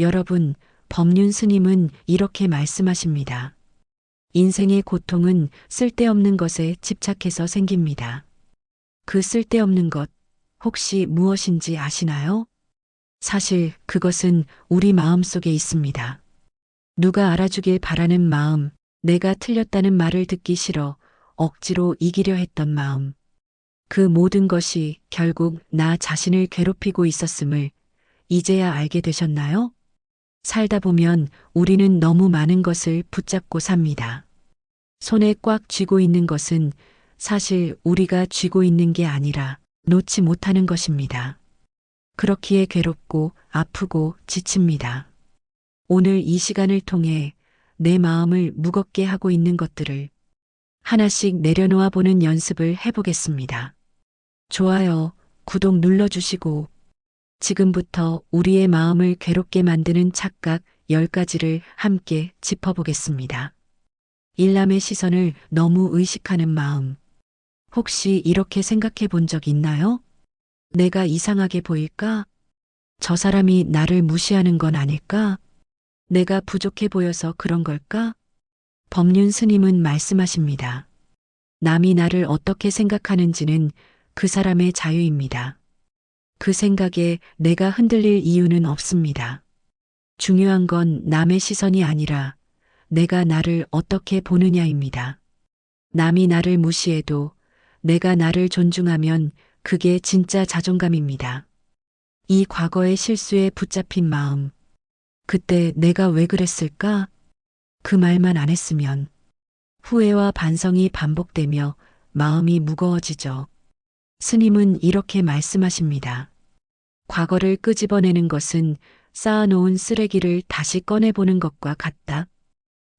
여러분, 법륜 스님은 이렇게 말씀하십니다. 인생의 고통은 쓸데없는 것에 집착해서 생깁니다. 그 쓸데없는 것, 혹시 무엇인지 아시나요? 사실 그것은 우리 마음 속에 있습니다. 누가 알아주길 바라는 마음, 내가 틀렸다는 말을 듣기 싫어 억지로 이기려 했던 마음. 그 모든 것이 결국 나 자신을 괴롭히고 있었음을 이제야 알게 되셨나요? 살다 보면 우리는 너무 많은 것을 붙잡고 삽니다. 손에 꽉 쥐고 있는 것은 사실 우리가 쥐고 있는 게 아니라 놓지 못하는 것입니다. 그렇기에 괴롭고 아프고 지칩니다. 오늘 이 시간을 통해 내 마음을 무겁게 하고 있는 것들을 하나씩 내려놓아 보는 연습을 해보겠습니다. 좋아요, 구독 눌러주시고 지금부터 우리의 마음을 괴롭게 만드는 착각 10가지를 함께 짚어보겠습니다. 일남의 시선을 너무 의식하는 마음. 혹시 이렇게 생각해 본 적 있나요? 내가 이상하게 보일까? 저 사람이 나를 무시하는 건 아닐까? 내가 부족해 보여서 그런 걸까? 법륜 스님은 말씀하십니다. 남이 나를 어떻게 생각하는지는 그 사람의 자유입니다. 그 생각에 내가 흔들릴 이유는 없습니다. 중요한 건 남의 시선이 아니라 내가 나를 어떻게 보느냐입니다. 남이 나를 무시해도 내가 나를 존중하면 그게 진짜 자존감입니다. 이 과거의 실수에 붙잡힌 마음. 그때 내가 왜 그랬을까? 그 말만 안 했으면 후회와 반성이 반복되며 마음이 무거워지죠. 스님은 이렇게 말씀하십니다. 과거를 끄집어내는 것은 쌓아놓은 쓰레기를 다시 꺼내보는 것과 같다.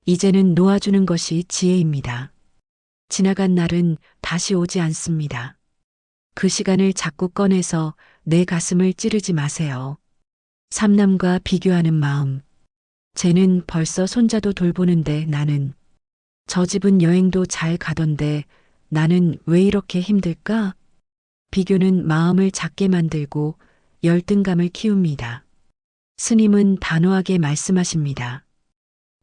이제는 놓아주는 것이 지혜입니다. 지나간 날은 다시 오지 않습니다. 그 시간을 자꾸 꺼내서 내 가슴을 찌르지 마세요. 삼남과 비교하는 마음. 쟤는 벌써 손자도 돌보는데 나는 저 집은 여행도 잘 가던데 나는 왜 이렇게 힘들까? 비교는 마음을 작게 만들고 열등감을 키웁니다. 스님은 단호하게 말씀하십니다.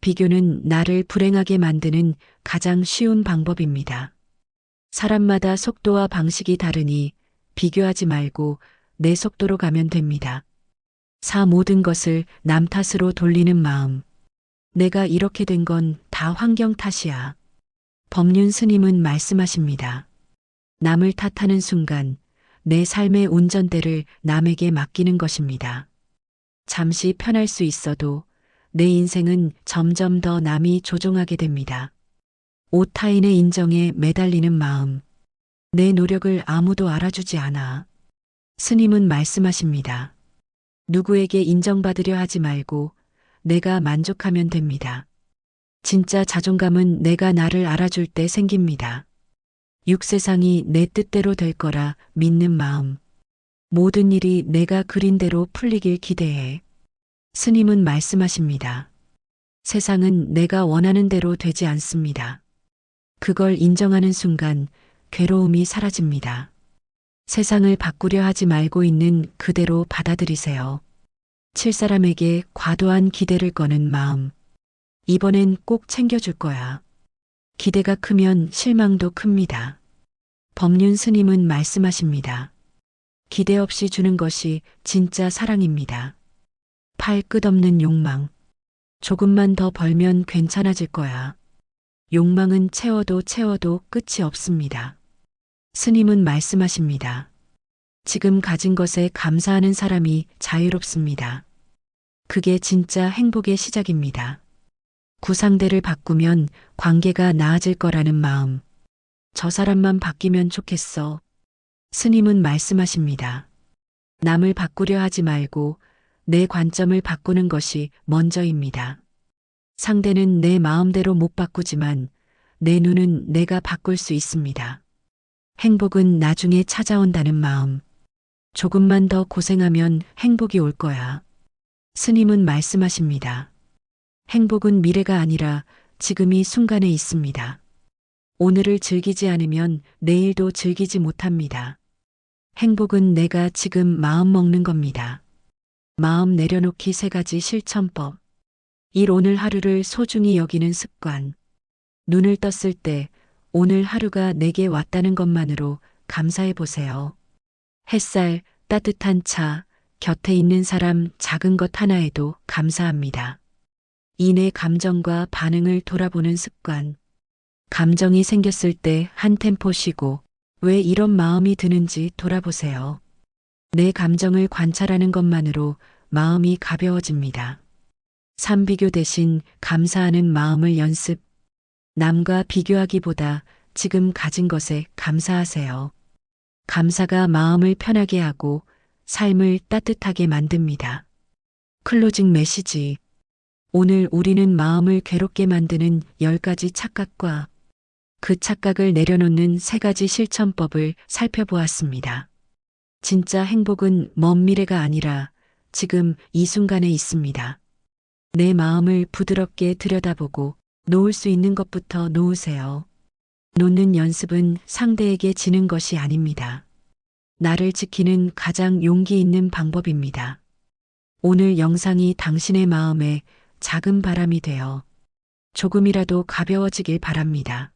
비교는 나를 불행하게 만드는 가장 쉬운 방법입니다. 사람마다 속도와 방식이 다르니 비교하지 말고 내 속도로 가면 됩니다. 사 모든 것을 남 탓으로 돌리는 마음. 내가 이렇게 된 건 다 환경 탓이야. 법륜 스님은 말씀하십니다. 남을 탓하는 순간 내 삶의 운전대를 남에게 맡기는 것입니다. 잠시 편할 수 있어도 내 인생은 점점 더 남이 조종하게 됩니다. 오타인의 인정에 매달리는 마음. 내 노력을 아무도 알아주지 않아. 스님은 말씀하십니다. 누구에게 인정받으려 하지 말고 내가 만족하면 됩니다. 진짜 자존감은 내가 나를 알아줄 때 생깁니다. 육세상이 내 뜻대로 될 거라 믿는 마음. 모든 일이 내가 그린 대로 풀리길 기대해. 스님은 말씀하십니다. 세상은 내가 원하는 대로 되지 않습니다. 그걸 인정하는 순간 괴로움이 사라집니다. 세상을 바꾸려 하지 말고 있는 그대로 받아들이세요. 칠사람에게 과도한 기대를 거는 마음. 이번엔 꼭 챙겨줄 거야. 기대가 크면 실망도 큽니다. 법륜 스님은 말씀하십니다. 기대 없이 주는 것이 진짜 사랑입니다. 팔 끝없는 욕망. 조금만 더 벌면 괜찮아질 거야. 욕망은 채워도 채워도 끝이 없습니다. 스님은 말씀하십니다. 지금 가진 것에 감사하는 사람이 자유롭습니다. 그게 진짜 행복의 시작입니다. 구상대를 바꾸면 관계가 나아질 거라는 마음. 저 사람만 바뀌면 좋겠어. 스님은 말씀하십니다. 남을 바꾸려 하지 말고 내 관점을 바꾸는 것이 먼저입니다. 상대는 내 마음대로 못 바꾸지만 내 눈은 내가 바꿀 수 있습니다. 행복은 나중에 찾아온다는 마음. 조금만 더 고생하면 행복이 올 거야. 스님은 말씀하십니다. 행복은 미래가 아니라 지금 이 순간에 있습니다. 오늘을 즐기지 않으면 내일도 즐기지 못합니다. 행복은 내가 지금 마음 먹는 겁니다. 마음 내려놓기 세 가지 실천법. 1. 오늘 하루를 소중히 여기는 습관. 눈을 떴을 때 오늘 하루가 내게 왔다는 것만으로 감사해 보세요. 햇살, 따뜻한 차, 곁에 있는 사람 작은 것 하나에도 감사합니다. 이내 감정과 반응을 돌아보는 습관. 감정이 생겼을 때 한 템포 쉬고 왜 이런 마음이 드는지 돌아보세요. 내 감정을 관찰하는 것만으로 마음이 가벼워집니다. 삼비교 대신 감사하는 마음을 연습. 남과 비교하기보다 지금 가진 것에 감사하세요. 감사가 마음을 편하게 하고 삶을 따뜻하게 만듭니다. 클로징 메시지. 오늘 우리는 마음을 괴롭게 만드는 10가지 착각과 그 착각을 내려놓는 세 가지 실천법을 살펴보았습니다. 진짜 행복은 먼 미래가 아니라 지금 이 순간에 있습니다. 내 마음을 부드럽게 들여다보고 놓을 수 있는 것부터 놓으세요. 놓는 연습은 상대에게 지는 것이 아닙니다. 나를 지키는 가장 용기 있는 방법입니다. 오늘 영상이 당신의 마음에 작은 바람이 되어 조금이라도 가벼워지길 바랍니다.